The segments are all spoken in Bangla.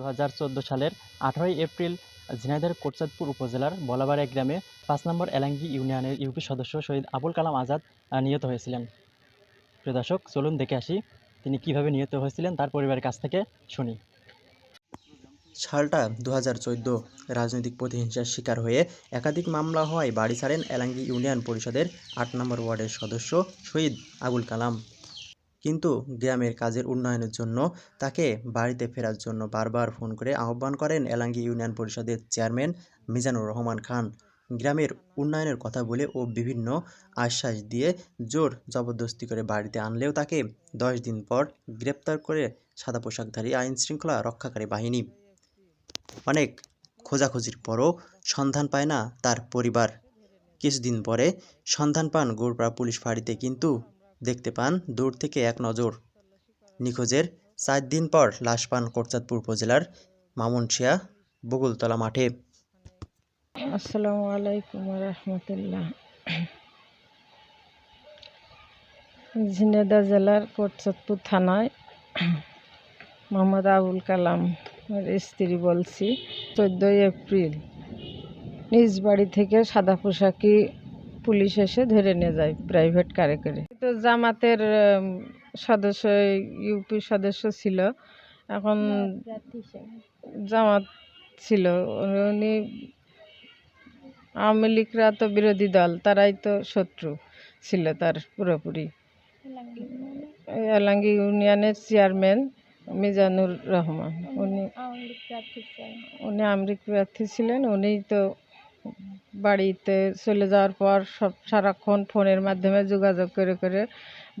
দু হাজার চোদ্দ সালের আঠারোই এপ্রিল ঝিনাইদহের কোটচাঁদপুর উপজেলার বলাবাড়িয়া গ্রামে পাঁচ নম্বর এলাঙ্গি ইউনিয়নের ইউপি সদস্য শহীদ আবুল কালাম আজাদ নিহত হয়েছিলেন। প্রিয় দর্শক, চলুন দেখে আসি তিনি কীভাবে নিহত হয়েছিলেন, তার পরিবারের কাছ থেকে শুনি। সালটা দু হাজার চোদ্দ রাজনৈতিক প্রতিহিংসার শিকার হয়ে একাধিক মামলা হওয়ায় বাড়ি ছাড়েন এলাঙ্গি ইউনিয়ন পরিষদের আট নম্বর ওয়ার্ডের সদস্য শহীদ আবুল কালাম। কিন্তু গ্রামের কাজের উন্নয়নের জন্য তাকে বাড়িতে ফেরার জন্য বারবার ফোন করে আহ্বান করেন এলাঙ্গি ইউনিয়ন পরিষদের চেয়ারম্যান মিজানুর রহমান খান। গ্রামের উন্নয়নের কথা বলে ও বিভিন্ন আশ্বাস দিয়ে জোর জবরদস্তি করে বাড়িতে আনলেও তাকে দশ দিন পর গ্রেপ্তার করে সাদা পোশাকধারী আইন শৃঙ্খলা রক্ষাকারী বাহিনী। অনেক খোঁজাখুঁজির পরও সন্ধান পায় না তার পরিবার। কিছুদিন পরে সন্ধান পান গোড়পাড়া পুলিশ ফাঁড়িতে, কিন্তু দেখতে পান দূর থেকে এক নজর। নিখোঁজের চার দিন পর লাশ পান কোটচাঁদপুর উপজেলার মামুনশিয়া বগুলতলা মাঠে। আসসালামু আলাইকুম রহমতুল্লাহ ঝিনেদা জেলার কোটচাঁদপুর থানায় মোহাম্মদ আবুল কালাম স্ত্রী বলছি, চোদ্দোই এপ্রিল নিজ বাড়ি থেকে সাদা পোশাকি পুলিশ এসে ধরে নিয়ে যায় প্রাইভেট কারে করে। জামাতের সদস্য ইউপি সদস্য ছিল। এখন জামাত ছিল। উনি আওয়ামী লীগরা তো বিরোধী দল তারাই তো শত্রু ছিল তার পুরোপুরি। এলাঙ্গি ইউনিয়নের চেয়ারম্যান মিজানুর রহমান। উনি উনি আমরিক প্রার্থী ছিলেন উনিই তো বাড়িতে চলে যাওয়ার পর সব সারাক্ষণ ফোনের মাধ্যমে যোগাযোগ করে করে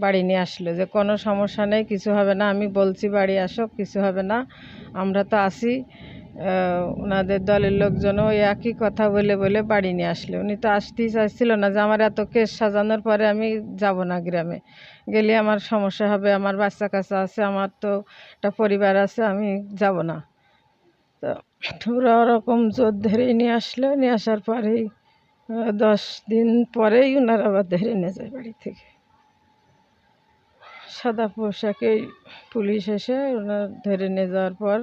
বাড়ি নিয়ে আসলো যে, কোনো সমস্যা নেই, কিছু হবে না, আমি বলছি বাড়ি আসো, কিছু হবে না, আমরা তো আসি ওনাদের দলের লোকজনও ওই একই কথা বলে বলে বাড়ি নিয়ে আসলে। উনি তো আসতেই চাইছিল না যে, আমার এত কেস সাজানোর পরে আমি যাব না গ্রামে। গেলে আমার সমস্যা হবে, আমার বাচ্চা কাচ্চা আছে, আমার তো একটা পরিবার আছে, আমি যাব না। ওরা ওরকম জোর ধরে নিয়ে আসলো, নিয়ে আসার পরেই দশ দিন পরেই ওনারা আবার ধরে নিয়ে যায় বাড়ি থেকে। সাদা পোশাকে পুলিশ এসে ওনার ধরে নিয়ে যাওয়ার পর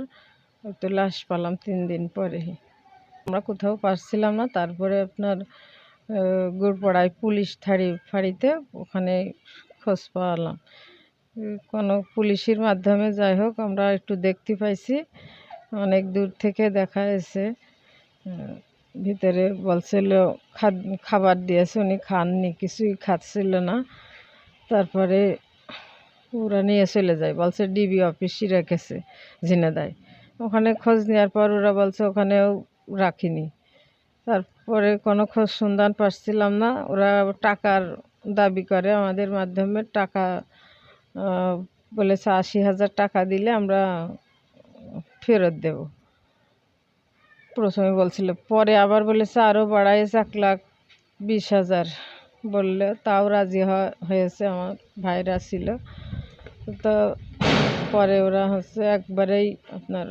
তো লাশ পালাম তিন দিন পরে আমরা কোথাও পারছিলাম না, তারপরে আপনার গুড়পাড়ায় পুলিশ থাড়ি, ফাঁড়িতে ওখানে খোঁজ পাওয়ালাম কোনো পুলিশের মাধ্যমে যাই হোক, আমরা একটু দেখতে পাইছি। অনেক দূর থেকে দেখা এসে ভিতরে বলছিল খাবার দিয়েছে, উনি খাননি, কিছুই খাচ্ছিল না। তারপরে ওরা নিয়ে চলে যায়, বলছে ডিবি অফিসই রেখেছে ঝিনেদায় ওখানে খোঁজ নেওয়ার পর ওরা বলছে ওখানেও রাখিনি। তারপরে কোনো খোঁজ সন্ধান পাচ্ছিলাম না। ওরা টাকার দাবি করে, আমাদের মাধ্যমে টাকা বলেছে আশি হাজার টাকা দিলে আমরা ফেরত দেব। প্রথমে বলছিল, পরে আবার বলেছে আরও বাড়াইছে এক লাখ বিশ হাজার। বললে, তাও রাজি হয়েছে, আমার ভাইরা ছিল। তো পরে ওরা হচ্ছে একবারেই আপনার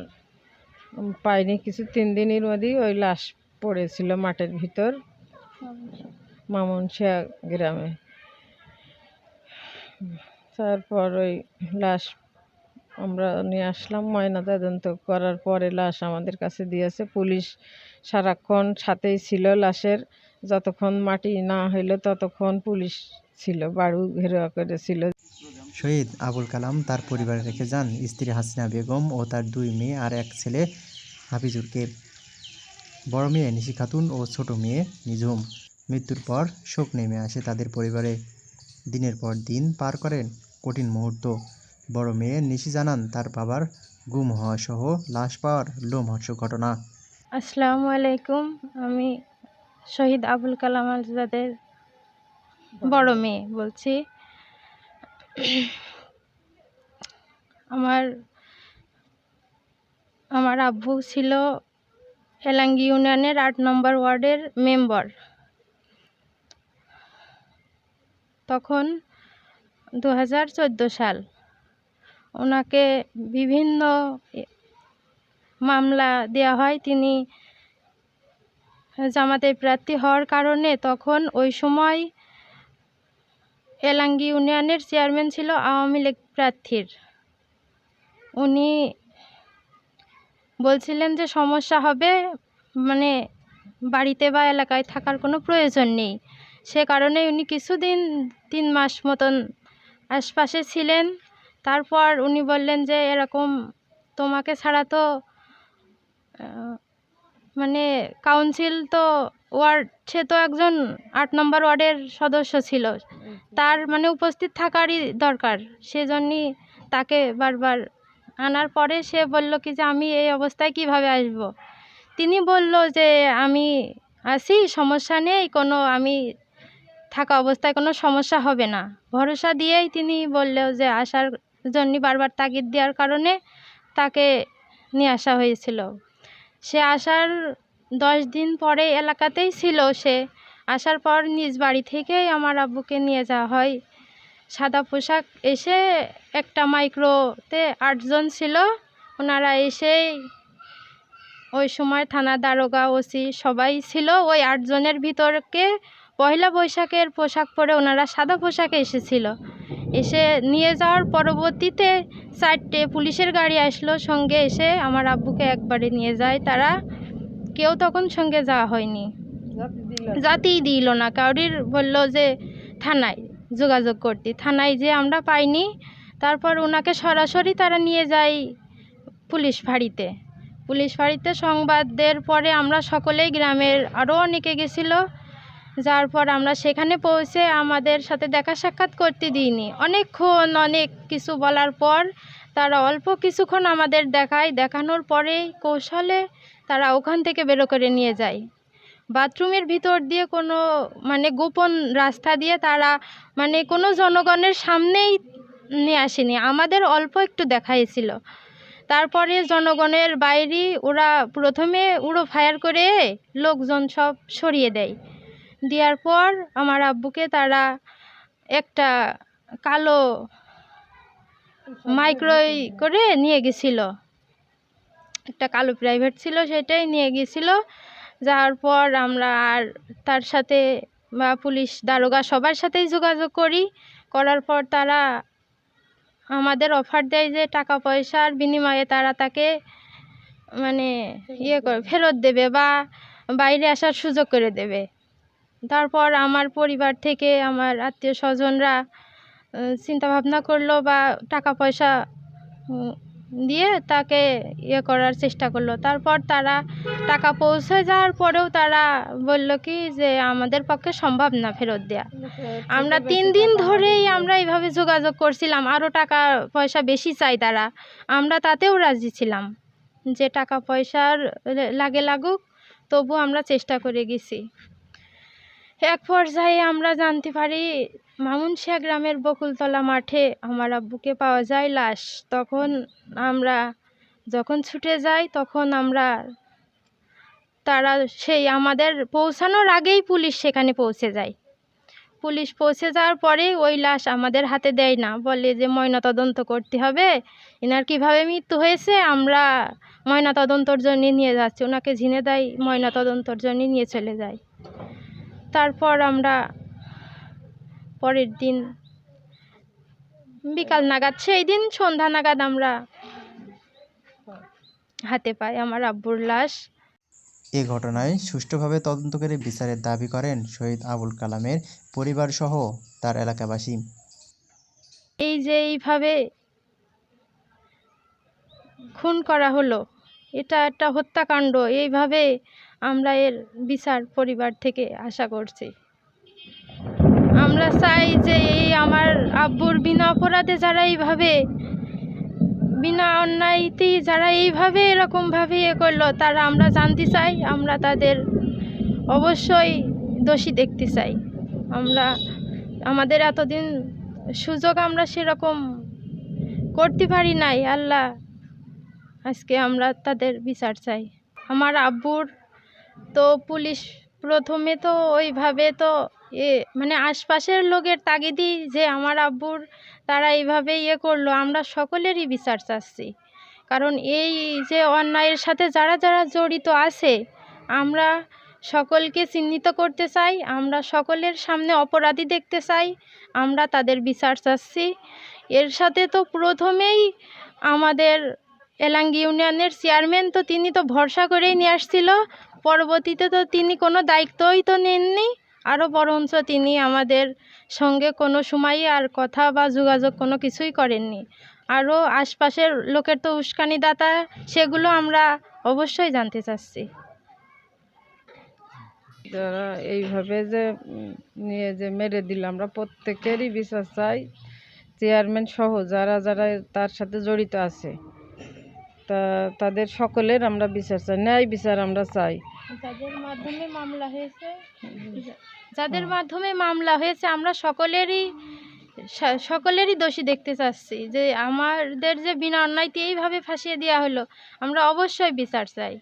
পাইনি কিছু, তিন দিনের মধ্যেই ওই লাশ পড়েছিল মাঠের ভিতর মামনশিয়া গ্রামে। তারপর ওই লাশ আমরা নিয়ে আসলাম। ময়না তদন্ত করার পরে লাশ আমাদের কাছে দিয়েছে। পুলিশ সারাক্ষণ সাথেই ছিল লাশের। যতক্ষণ মাটি না হইল ততক্ষণ পুলিশ ছিল বাড়ু ঘেরোয়া করেছিল শহীদ আবুল কালাম তার পরিবারে রেখে যান স্ত্রী হাসিনা বেগম ও তার দুই মেয়ে আর এক ছেলে হাফিজুরকে। বড় মেয়ে নিশি খাতুন ও ছোট মেয়ে নিঝুম। মৃত্যুর পর শোক নেমে আসে তাদের পরিবারে। দিনের পর দিন পার করেন কঠিন মুহূর্ত। বড় মেয়ে নিশি জানান, তার বাবার গুম হওয়া সহ লাশ পাওয়ার লোমহর্ষ ঘটনা। আসসালামু আলাইকুম, আমি শহীদ আবুল কালাম আজাদের বড় মেয়ে বলছি। আমার আমার আব্বু ছিল এলাঙ্গি ইউনিয়নের আট নম্বর ওয়ার্ডের মেম্বার। তখন দু হাজার চোদ্দ সাল ওনাকে বিভিন্ন মামলা দেওয়া হয়। তিনি জামাতের প্রার্থী হওয়ার কারণে তখন ওই সময় এলাঙ্গি ইউনিয়নের চেয়ারম্যান ছিল আওয়ামী লীগ প্রার্থীর। উনি বলছিলেন যে সমস্যা হবে মানে বাড়িতে বা এলাকায় থাকার কোনো প্রয়োজন নেই। সে কারণে উনি কিছুদিন, তিন মাস মতন আশপাশে ছিলেন। তারপর উনি বললেন যে, এরকম তোমাকে ছাড়া তো মানে কাউন্সিল তো ওয়ার্ড, সে তো একজন আট নম্বর ওয়ার্ডের সদস্য ছিল। তার মানে উপস্থিত থাকারই দরকার। সেজন্যই তাকে বারবার আনার পরে সে বলল কি যে, আমি এই অবস্থায় কীভাবে আসব? তিনি বলল যে, আমি আসি সমস্যা নেই, কোনো আমি থাকা অবস্থায় কোনো সমস্যা হবে না। ভরসা দিয়েই তিনি বললেও যে, আসার জন্য বারবার তাগিদ দেওয়ার কারণে তাকে নিয়ে আসা হয়েছিল। সে আসার দশ দিন পরে এলাকাতেই ছিল সে। আসার পর নিজ বাড়ি থেকেই আমার আব্বুকে নিয়ে যাওয়া হয়। সাদা পোশাক এসে একটা মাইক্রোতে আটজন ছিল। ওনারা এসেই ওই সময় থানা দারোগা, ওসি সবাই ছিল। ওই আটজনের ভিতরকে পয়লা বৈশাখের পোশাক পরে ওনারা সাদা পোশাকে এসেছিল। এসে নিয়ে যাওয়ার পরবর্তীতে চারটে পুলিশের গাড়ি আসলো। সঙ্গে এসে আমার আব্বুকে একবারে নিয়ে যায়। তারা কেউ তখন সঙ্গে যাওয়া হয়নি। জাতিই দিল না। কাউরির বলল যে, থানায় যোগাযোগ করতে। থানায় যে আমরা পাইনি, তারপর ওনাকে সরাসরি তারা নিয়ে যায় পুলিশ ফাঁড়িতে। পুলিশ ফাঁড়িতে সংবাদ দেওয়ার পরে আমরা সকলেই গ্রামের আরও অনেকে গেছিল। যার পর আমরা সেখানে পৌঁছে আমাদের সাথে দেখা সাক্ষাৎ করতে দিইনি। অনেকক্ষণ অনেক কিছু বলার পর তারা অল্প কিছুক্ষণ আমাদের দেখায়। দেখানোর পরেই কৌশলে তারা ওখান থেকে বেরো করে নিয়ে যায়। বাথরুমের ভিতর দিয়ে কোনো মানে গোপন রাস্তা দিয়ে তারা মানে কোনো জনগণের সামনেই নিয়ে আসেনি। আমাদের অল্প একটু দেখাইছিল। তারপরে জনগণের বাইরে ওরা প্রথমে উড়ো ফায়ার করে লোকজন সব সরিয়ে দেয়। দেওয়ার পর আমার আব্বুকে তারা একটা কালো মাইক্রোই করে নিয়ে গেছিল। একটা কালো প্রাইভেট ছিল, সেটাই নিয়ে গেছিল। যাওয়ার পর আমরা আর তার সাথে বা পুলিশ দারোগা সবার সাথেই যোগাযোগ করি। করার পর তারা আমাদের অফার দেয় যে টাকা পয়সার বিনিময়ে তারা তাকে মানে ইয়ে করে, ফেরত দেবে বা বাইরে আসার সুযোগ করে দেবে। তারপর আমার পরিবার থেকে আমার আত্মীয় স্বজনরা চিন্তা ভাবনা করল বা টাকা পয়সা দিয়ে তাকে ইয়ে করার চেষ্টা করল। তারপর তারা টাকা পৌঁছে যাওয়ার পরেও তারা বলল কি যে আমাদের পক্ষে সম্ভব না ফেরত দেওয়া আমরা তিন দিন ধরেই আমরা এইভাবে যোগাযোগ করছিলাম। আরও টাকা পয়সা বেশি চাই তারা। আমরা তাতেও রাজি ছিলাম যে টাকা পয়সার লাগে লাগুক তবু আমরা চেষ্টা করে গেছি। এক পর্যায়ে আমরা জানতে পারি মামুনশিয়া গ্রামের বকুলতলা মাঠে আমার আব্বুকে পাওয়া যায় লাশ। তখন আমরা যখন ছুটে যাই, তখন আমরা তারা সেই আমাদের পৌঁছানোর আগেই পুলিশ সেখানে পৌঁছে যায়। পুলিশ পৌঁছে যাওয়ার পরে ওই লাশ আমাদের হাতে দেয় না। বলে যে, ময়নাতদন্ত করতে হবে। এনার কীভাবে মৃত্যু হয়েছে, আমরা ময়নাতদন্তর জন্য নিয়ে যাচ্ছি। ওনাকে ঝিনে দেয়, ময়নাতদন্তর জন্য নিয়ে চলে যায়। তারপর আমরা পরের দিন বিকাল নাগাদ সেই দিন সন্ধ্যা নাগাদ আমরা হাতে পাই আমার আব্বুর লাশ। এ ঘটনায় সুষ্ঠুভাবে তদন্ত করে বিচারের দাবি করেন শহীদ আবুল কালামের পরিবারসহ তার এলাকাবাসী। এই যে এইভাবে খুন করা হলো এটা একটা হত্যাকাণ্ড এইভাবে আমরা এর বিচার পরিবার থেকে আশা করছি। আমরা চাই যে এই আমার আব্বুর বিনা অপরাধে যারা এইভাবে, বিনা অন্যায়তেই যারা এইভাবে এরকমভাবে এ করল, তারা আমরা জানতে চাই, আমরা তাদের অবশ্যই দোষী দেখতে চাই। আমরা, আমাদের এতদিন সুযোগ আমরা সেরকম করতে পারি নাই, আল্লাহ আজকে আমরা তাদের বিচার চাই। আমার আব্বুর তো পুলিশ প্রথমে তো ওইভাবে তো এ মানে আশপাশের লোকের তাগিদেই যে আমার আব্বুর, তারা এইভাবে ইয়ে করল। আমরা সকলেরই বিচার চাচ্ছি। কারণ এই যে অন্যায়ের সাথে যারা যারা জড়িত আছে, আমরা সকলকে চিহ্নিত করতে চাই, আমরা সকলের সামনে অপরাধী দেখতে চাই, আমরা তাদের বিচার চাচ্ছি। এর সাথে তো প্রথমেই আমাদের এলাঙ্গি ইউনিয়নের চেয়ারম্যান তো তিনি তো ভরসা করেই নিয়ে আসছিল পরবর্তীতে তো তিনি কোনো দায়িত্বই তো নেননি, আরও বরঞ্চ তিনি আমাদের সঙ্গে কোনো সময়ই আর কথা বা যোগাযোগ কোনো কিছুই করেননি। আরও আশপাশের লোকের তো উস্কানিদাতা, সেগুলো আমরা অবশ্যই জানতে চাচ্ছি। যারা এইভাবে যে নিয়ে যে মেরে দিল, আমরা প্রত্যেকেরই বিচার চাই চেয়ারম্যান সহ যারা যারা তার সাথে জড়িত আছে। তা তাদের সকলের আমরা বিচার চাই ন্যায় বিচার আমরা চাই। যাদের মাধ্যমে মামলা হয়েছে যাদের মাধ্যমে মামলা হয়েছে আমরা সকলেরই সকলেরই দোষী দেখতে চাচ্ছি যে আমাদের যে বিনা অন্যায়তে এইভাবে ফাঁসিয়ে দেওয়া হলো আমরা অবশ্যই বিচার চাই।